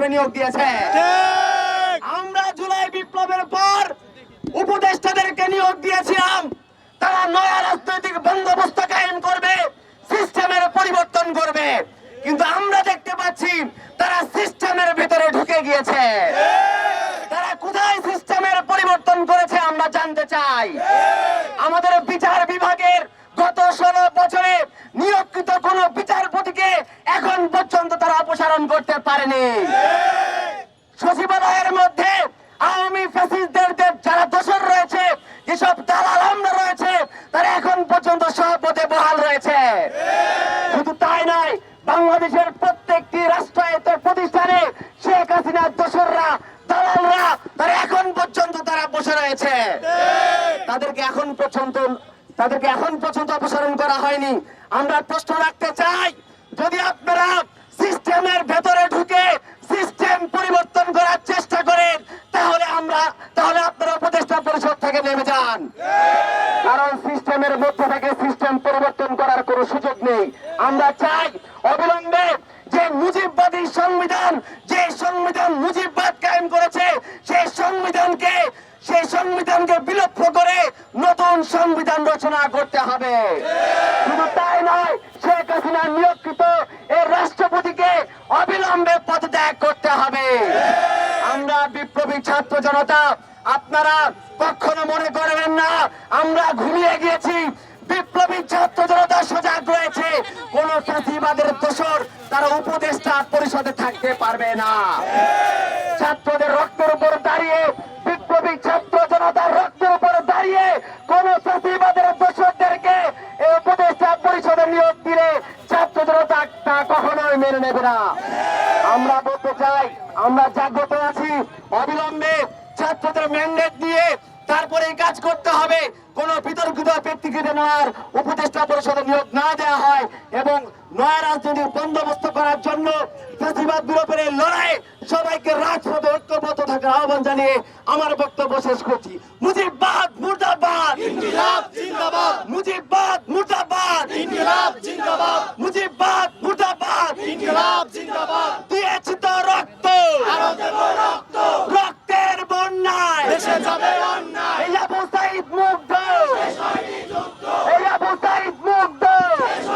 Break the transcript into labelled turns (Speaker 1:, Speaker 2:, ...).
Speaker 1: হিসেবে নিয়োগ দিয়েছে। আমরা জুলাই বিপ্লবের পর উপদেষ্টাদেরকে নিয়োগ দিয়েছিলাম। তারা নয়া রাজনৈতিক বন্দোবস্ত কায়েম করবে সিস্টেমের পরিবর্তন করবে। কিন্তু আমরা দেখতে পাচ্ছি তারা সিস্টেমের ভিতরে ঢুকে গিয়েছে। তারা কোথায় সিস্টেমের পরিবর্তন করেছে আমরা জানতে চাই। আমাদের বিচার বিভাগের গত ষোলো বছরে নিয়োগকৃত কোন বিচারপতিকে এখন পর্যন্ত তারা অপসারণ করতে পারেনি সচিবালয়ের মধ্যে আওয়ামী ফ্যাসিস্টদের যে যারা দোষর রয়েছে যেসব দালাল আমরা রয়েছে তারা এখন পর্যন্ত সব বহাল রয়েছে। শুধু তাই নয়, বাংলাদেশের প্রত্যেকটি রাষ্ট্রায়ত্ত প্রতিষ্ঠানে শেখ হাসিনার দোসররা, দালালরা, তারা এখন পর্যন্ত তারা বসে রয়েছে। তাদেরকে এখন পর্যন্ত, তাদেরকে এখন পর্যন্ত অপসারণ করা হয়নি। আমরা প্রশ্ন রাখতে চাই, যদি সিস্টেমের মধ্যে থেকে সিস্টেম পরিবর্তন করার কোনো সুযোগ নেই। আমরা চাই অবিলম্বে যে মুজিববাদী সংবিধান, যে সংবিধান মুজিববাদ কায়েম করেছে, সেই সংবিধানকে সেই সংবিধানকে বিলুপ্ত করে নতুন সংবিধান রচনা করতে হবে। শুধু তাই নয়, শেখ হাসিনা নিয়োগকৃত এই রাষ্ট্রপতিকে অবিলম্বে পদত্যাগ করতে হবে। আমরা বিপ্লবী ছাত্র জনতা আপনারা কখনো মনে করবেন না, আমরা ঘুমিয়ে গিয়েছি। বিপ্লবী ছাত্র জনতা সজাগ রয়েছে। কোন ফাঁসিবাদের দোষর তারা উপদেষ্টা পরিষদে থাকতে পারবে না। ছাত্রদের রক্তের উপর দাঁড়িয়ে, বিপ্লবী ছাত্র জনতার রক্তের উপর দাঁড়িয়ে কোন ফাঁসিবাদের দোষরদেরকে এই উপদেষ্টা পরিষদে নিয়োগ দিলে ছাত্র জনতা তা কখনোই মেনে নেবে না। আমরা বলতে চাই, আমরা জাগ্রত আছি। অবিলম্বে ছাত্রদের ম্যান্ডেট দিয়ে তারপরে এই কাজ করতে হবে। কোনো বিতর্কিত ব্যক্তিকে নেওয়ার উপদেষ্টা পরিষদে নিয়োগ না দেওয়া হয় এবং নয়া রাজনীতি বন্দোবস্ত করার জন্য প্রতিবাদ বিরোধের লড়াই সবাইকে রাজপথে ঐক্যবদ্ধ থাকার আহ্বান জানিয়ে আমার বক্তব্য শেষ করছি। মুজিববাদ মুর্দাবাদ! মুজিববাদ মুর্দাবাদ! মুজিববাদ মুর্দাবাদ! জিন্দাবাদ!